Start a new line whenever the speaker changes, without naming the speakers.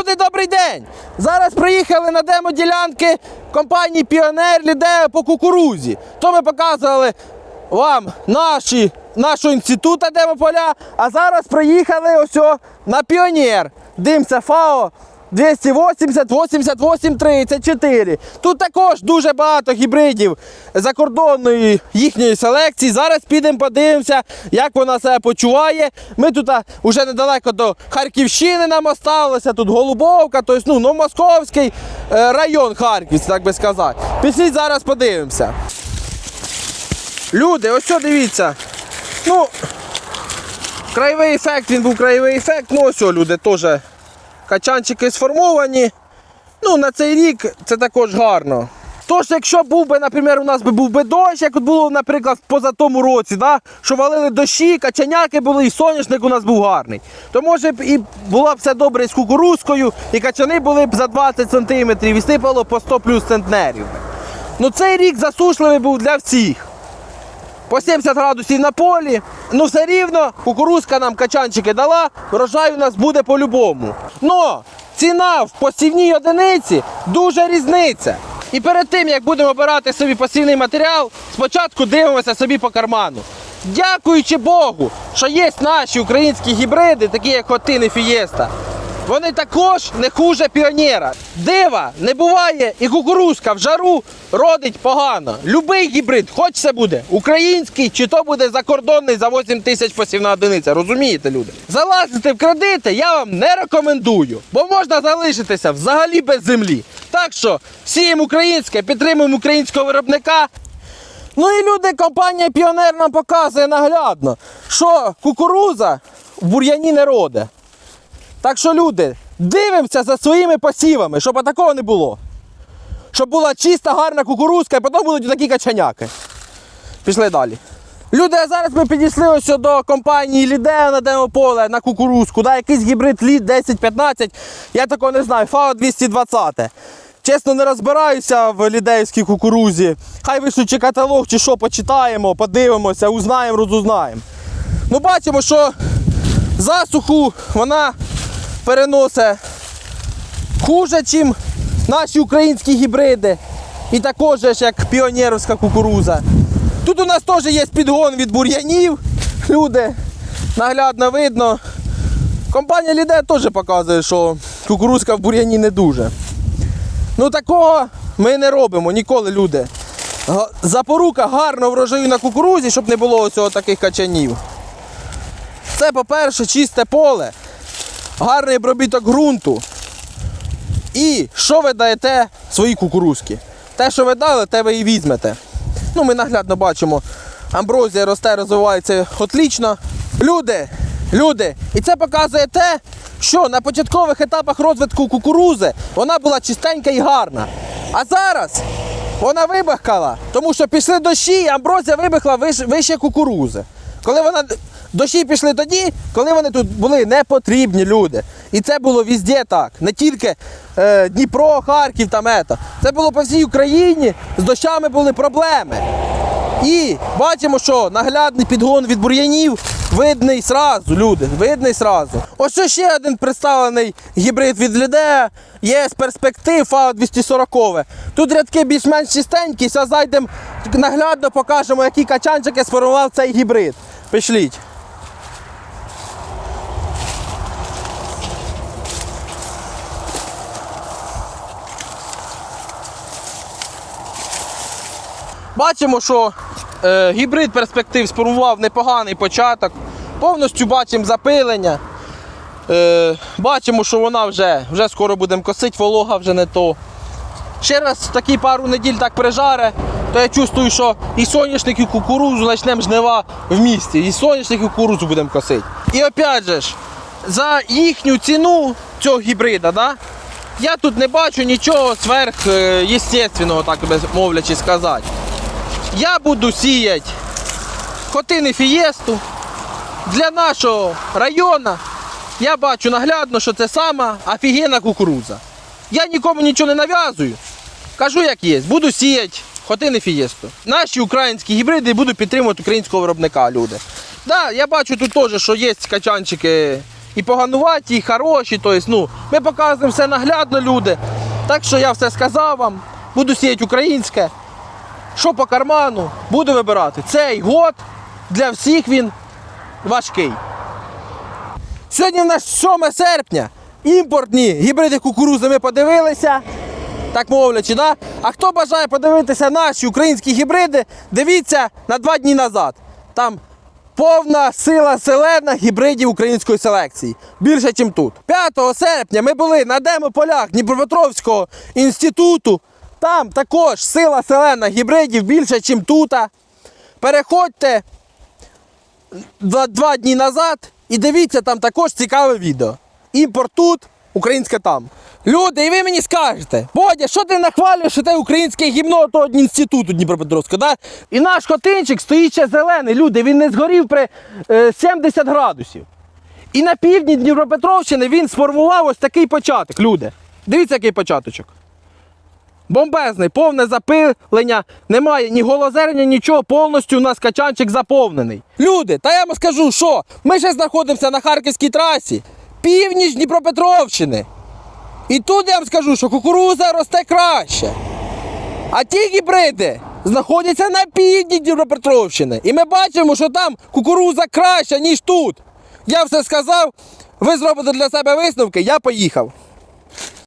Люди, добрий день! Зараз приїхали на демо-ділянки компанії Піонер Лідея по кукурузі. То ми показували вам наші, нашого інституту демополя, а зараз приїхали ось на Піонер. Димся ФАО 280 88 34. Тут також дуже багато гібридів закордонної їхньої селекції. Зараз підемо подивимося, як вона себе почуває. Ми тут а, уже недалеко до Харківщини нам осталося, тут Голубовка, тобто ну, Новомосковський е, район Харків, так би сказати. Пішліть зараз подивимося. Люди, ось що дивіться. Ну, краєвий ефект, він був краєвий ефект. Ну, ось люди теж качанчики сформовані. Ну, на цей рік це також гарно. Тож, якщо був би, наприклад, у нас би був би дощ, як от було, наприклад, в позатому році, да? що валили дощі, качаняки були, і соняшник у нас був гарний, то може б і було б все добре з кукурузкою, і качани були б за 20 см, і сипало по 100 плюс центнерів. Ну цей рік засушливий був для всіх по 70 градусів на полі. Ну все рівно кукурузка нам качанчики дала, врожай у нас буде по-любому. Но ціна в посівній одиниці дуже різниця. І перед тим, як будемо обирати собі посівний матеріал, спочатку дивимося собі по карману. Дякуючи Богу, що є наші українські гібриди, такі як Хотин і Фієста. Вони також не хуже піонера. Дива не буває, і кукурузка в жару родить погано. Любий гібрид, хоч це буде український, чи то буде закордонний за 8 тисяч посівна одиниця. Розумієте, люди? Залазити в кредити я вам не рекомендую, бо можна залишитися взагалі без землі. Так що сіємо українське, підтримуємо українського виробника. Ну і люди, компанія Піонер нам показує наглядно, що кукуруза в бур'яні не роде. Так що, люди, дивимося за своїми посівами, щоб такого не було. Щоб була чиста, гарна кукурузка, і потім будуть такі качаняки. Пішли далі. Люди, а зараз ми підійшли ось до компанії Лідео на демополе на кукурузку. Да, якийсь гібрид Лід 1015. Я такого не знаю, ФАО 220. Чесно, не розбираюся в лідеївській кукурузі. Хай вишлють чи каталог, чи що почитаємо, подивимося, узнаємо, розузнаємо. Ну, бачимо, що засуху вона переносить хуже, ніж наші українські гібриди. І також як піонерівська кукуруза. Тут у нас теж є підгон від бур'янів. Люди, наглядно видно. Компанія Ліде теж показує, що кукурузка в бур'яні не дуже. Ну такого ми не робимо ніколи, люди. Запорука гарно врожаю на кукурузі, щоб не було ось таких качанів. Це, по-перше, чисте поле, гарний обробіток ґрунту. І що ви даєте своїй кукурузки? Те, що ви дали, те ви і візьмете. Ну, ми наглядно бачимо, амброзія росте, розвивається отлично. Люди, люди, і це показує те, що на початкових етапах розвитку кукурузи вона була чистенька і гарна. А зараз вона вибахкала, тому що пішли дощі, і амброзія вибухла вище, вище кукурузи. Коли вона дощі пішли тоді, коли вони тут були не потрібні люди. І це було везде так. Не тільки е, Дніпро, Харків там ето. Це було по всій Україні. З дощами були проблеми. І бачимо, що наглядний підгон від бур'янів видний сразу, люди, видний сразу. Ось ще один представлений гібрид від Лідея. Є з перспектив ФАО 240. Тут рядки більш-менш чистенькі, зараз зайдемо наглядно покажемо, які качанчики сформував цей гібрид. Пішліть. Бачимо, що е, гібрид перспектив сформував непоганий початок. Повністю бачимо запилення. Е, бачимо, що вона вже, вже скоро будемо косити, волога вже не то. Ще раз такі пару неділь так прижаре, то я чувствую, що і соняшник, і кукурузу почнемо жнива в місті. І соняшник, і кукурузу будемо косити. І опять же ж, за їхню ціну цього гібрида, да, я тут не бачу нічого сверх е, так би мовлячи сказати. Я буду сіяти хотини фієсту для нашого району. Я бачу наглядно, що це сама офігенна кукуруза. Я нікому нічого не нав'язую. Кажу, як є. Буду сіяти хотини фієсту. Наші українські гібриди буду підтримувати українського виробника, люди. Да, я бачу тут теж, що є качанчики і погануваті, і хороші. Тобто, ну, ми показуємо все наглядно, люди. Так що я все сказав вам. Буду сіяти українське. Що по карману, буду вибирати. Цей год для всіх він важкий. Сьогодні в нас 7 серпня. Імпортні гібриди кукурузи ми подивилися. Так мовлячи, да? А хто бажає подивитися наші українські гібриди, дивіться на два дні назад. Там повна сила селена гібридів української селекції. Більше, ніж тут. 5 серпня ми були на демополях Дніпропетровського інституту. Там також сила селена гібридів більше, ніж тут. Переходьте два, дні назад і дивіться там також цікаве відео. Імпорт тут, українське там. Люди, і ви мені скажете, Бодя, що ти нахвалюєш що те українське гімно того інституту Дніпропетровського, да? І наш котинчик стоїть ще зелений, люди, він не згорів при е, 70 градусів. І на півдні Дніпропетровщини він сформував ось такий початок, люди. Дивіться, який початочок. Бомбезний, повне запилення, немає ні голозерня, нічого, повністю у нас качанчик заповнений. Люди, та я вам скажу, що ми ще знаходимося на Харківській трасі, північ Дніпропетровщини. І тут я вам скажу, що кукуруза росте краще. А ті гібриди знаходяться на півдні Дніпропетровщини. І ми бачимо, що там кукуруза краща, ніж тут. Я все сказав, ви зробите для себе висновки, я поїхав.